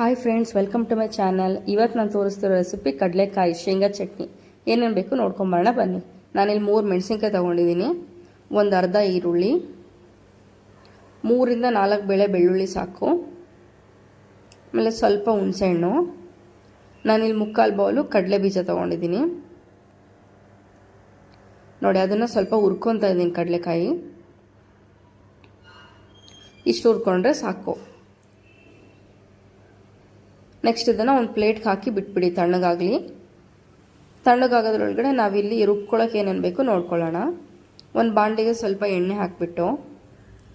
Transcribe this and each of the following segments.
Hi friends welcome to my channel ಇವತ್ತು ನಾನು ತೋರಿಸ್ತಿರೋ recipe ಕಡಲೆಕಾಯಿ ಶೇಂಗಾ ಚಟ್ನಿ. ಏನೇನು ಬೇಕು ನೋಡ್ಕೊಂಬರೋಣ, ಬನ್ನಿ. ನಾನಿಲ್ಲಿ ಮೂರು ಮೆಣಸಿನ್ಕಾಯಿ ತೊಗೊಂಡಿದ್ದೀನಿ. ಒಂದು ಅರ್ಧ ಈರುಳ್ಳಿ. ಮೂರಿಂದ ನಾಲ್ಕು ಬೇಳೆ ಬೆಳ್ಳುಳ್ಳಿ ಸಾಕು. ಆಮೇಲೆ ಸ್ವಲ್ಪ ಹುಣಸೆಹಣ್ಣು. ನಾನಿಲ್ಲಿ ಮುಕ್ಕಾಲು ಬೌಲು ಕಡಲೆ ಬೀಜ ತೊಗೊಂಡಿದ್ದೀನಿ. ನೋಡಿ, ಅದನ್ನು ಸ್ವಲ್ಪ ಹುರ್ಕೊತಾ ಇದ್ದೀನಿ ಕಡಲೆಕಾಯಿ. ಇಷ್ಟು ಹುರ್ಕೊಂಡ್ರೆ ಸಾಕು. ನೆಕ್ಸ್ಟ್ ಇದನ್ನು ಒಂದು ಪ್ಲೇಟ್ಗೆ ಹಾಕಿ ಬಿಟ್ಬಿಡಿ ತಣ್ಣಗಾಗಲಿ. ತಣ್ಣಗಾಗೋದ್ರೊಳಗಡೆ ನಾವಿಲ್ಲಿ ರುಬ್ಕೊಳ್ಳೋಕೆ ಏನೇನು ಬೇಕು ನೋಡ್ಕೊಳ್ಳೋಣ. ಒಂದು ಬಾಂಡಿಗೆ ಸ್ವಲ್ಪ ಎಣ್ಣೆ ಹಾಕಿಬಿಟ್ಟು,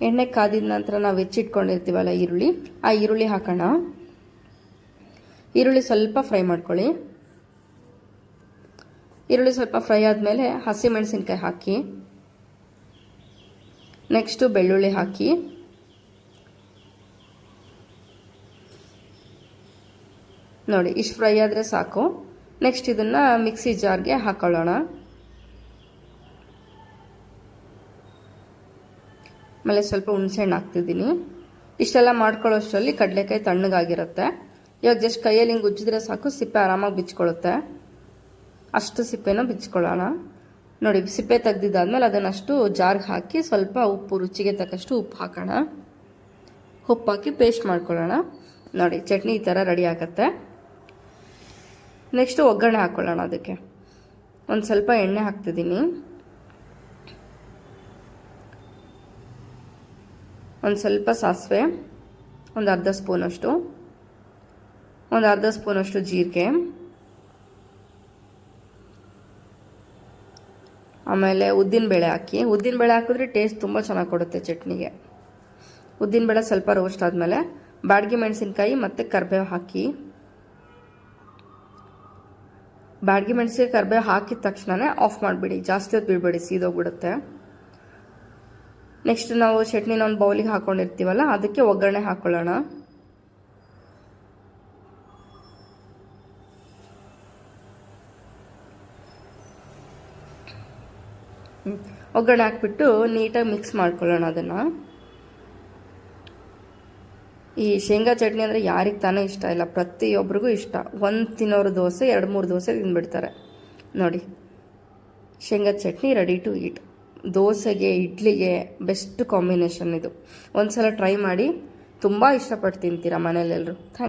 ಎಣ್ಣೆ ಕಾದಿದ ನಂತರ ನಾವು ಹೆಚ್ಚಿಟ್ಕೊಂಡಿರ್ತೀವಲ್ಲ ಈರುಳ್ಳಿ, ಆ ಈರುಳ್ಳಿ ಹಾಕೋಣ. ಈರುಳ್ಳಿ ಸ್ವಲ್ಪ ಫ್ರೈ ಮಾಡ್ಕೊಳ್ಳಿ. ಈರುಳ್ಳಿ ಸ್ವಲ್ಪ ಫ್ರೈ ಆದಮೇಲೆ ಹಸಿಮೆಣಸಿನ್ಕಾಯಿ ಹಾಕಿ. ನೆಕ್ಸ್ಟು ಬೆಳ್ಳುಳ್ಳಿ ಹಾಕಿ. ನೋಡಿ, ಇಷ್ಟು ಫ್ರೈ ಆದರೆ ಸಾಕು. ನೆಕ್ಸ್ಟ್ ಇದನ್ನು ಮಿಕ್ಸಿ ಜಾರ್ಗೆ ಹಾಕೊಳ್ಳೋಣ. ಆಮೇಲೆ ಸ್ವಲ್ಪ ಹುಣಸೆಹಣ್ಣು ಹಾಕ್ತಿದ್ದೀನಿ. ಇಷ್ಟೆಲ್ಲ ಮಾಡ್ಕೊಳ್ಳೋಷ್ಟರಲ್ಲಿ ಕಡಲೆಕಾಯಿ ತಣ್ಣಗಾಗಿರುತ್ತೆ. ಇವಾಗ ಜಸ್ಟ್ ಕೈಯಲ್ಲಿ ಹಿಂಗೆ ಉಜ್ಜಿದ್ರೆ ಸಾಕು, ಸಿಪ್ಪೆ ಆರಾಮಾಗಿ ಬಿಚ್ಕೊಳ್ಳುತ್ತೆ. ಅಷ್ಟು ಸಿಪ್ಪೆನ ಬಿಚ್ಕೊಳ್ಳೋಣ. ನೋಡಿ, ಸಿಪ್ಪೆ ತೆಗ್ದಿದ್ದಾದ್ಮೇಲೆ ಅದನ್ನಷ್ಟು ಜಾರ್ಗೆ ಹಾಕಿ ಸ್ವಲ್ಪ ಉಪ್ಪು, ರುಚಿಗೆ ತಕ್ಕಷ್ಟು ಉಪ್ಪು ಹಾಕೋಣ. ಉಪ್ಪು ಹಾಕಿ ಪೇಸ್ಟ್ ಮಾಡ್ಕೊಳ್ಳೋಣ. ನೋಡಿ, ಚಟ್ನಿ ಈ ಥರ ರೆಡಿ ಆಗುತ್ತೆ. ನೆಕ್ಸ್ಟು ಒಗ್ಗರಣೆ ಹಾಕ್ಕೊಳ್ಳೋಣ ಅದಕ್ಕೆ. ಒಂದು ಸ್ವಲ್ಪ ಎಣ್ಣೆ ಹಾಕ್ತಿದ್ದೀನಿ. ಒಂದು ಸ್ವಲ್ಪ ಸಾಸಿವೆ, ಒಂದು ಅರ್ಧ ಸ್ಪೂನಷ್ಟು, ಒಂದು ಅರ್ಧ ಸ್ಪೂನಷ್ಟು ಜೀರಿಗೆ, ಆಮೇಲೆ ಉದ್ದಿನಬೇಳೆ ಹಾಕಿ. ಉದ್ದಿನಬೇಳೆ ಹಾಕಿದ್ರೆ ಟೇಸ್ಟ್ ತುಂಬ ಚೆನ್ನಾಗಿ ಕೊಡುತ್ತೆ ಚಟ್ನಿಗೆ. ಉದ್ದಿನಬೇಳೆ ಸ್ವಲ್ಪ ರೋಸ್ಟ್ ಆದಮೇಲೆ, ಬಾಡಿಗೆ ಮೆಣಸಿನ್ಕಾಯಿ ಮತ್ತು ಕರಿಬೇವು ಹಾಕಿ. ಬಾಡಿಗೆ ಮೆಣಸಿಗೆ ಕರಿಬೇವು ಹಾಕಿದ ತಕ್ಷಣವೇ ಆಫ್ ಮಾಡಿಬಿಡಿ. ಜಾಸ್ತಿ ಹೊತ್ತು ಬಿಡಬೇಡಿ, ಸೀದೋಗ್ಬಿಡುತ್ತೆ. ನೆಕ್ಸ್ಟ್ ನಾವು ಚಟ್ನಿನ ಒಂದು ಬೌಲಿಗೆ ಹಾಕ್ಕೊಂಡಿರ್ತೀವಲ್ಲ ಅದಕ್ಕೆ ಒಗ್ಗರಣೆ ಹಾಕೊಳ್ಳೋಣ. ಒಗ್ಗರಣೆ ಹಾಕ್ಬಿಟ್ಟು ನೀಟಾಗಿ ಮಿಕ್ಸ್ ಮಾಡ್ಕೊಳ್ಳೋಣ ಅದನ್ನು. ಈ ಶೇಂಗಾ ಚಟ್ನಿ ಅಂದರೆ ಯಾರಿಗೆ ತಾನೇ ಇಷ್ಟ ಇಲ್ಲ. ಪ್ರತಿಯೊಬ್ಬರಿಗೂ ಇಷ್ಟ. ಒಂದು ತಿನ್ನೋರು ದೋಸೆ, ಎರಡು ಮೂರು ದೋಸೆ ತಿಂದ್ಬಿಡ್ತಾರೆ. ನೋಡಿ, ಶೇಂಗಾ ಚಟ್ನಿ ರೆಡಿ ಟು ಈಟ್ ದೋಸೆಗೆ, ಇಡ್ಲಿಗೆ ಬೆಸ್ಟ್ ಕಾಂಬಿನೇಷನ್ ಇದು. ಒಂದು ಸಲ ಟ್ರೈ ಮಾಡಿ ತುಂಬ ಇಷ್ಟಪಟ್ಟು ತಿಂತೀರಾ ಮನೇಲೆಲ್ಲರೂ ಥ್ಯಾಂಕ್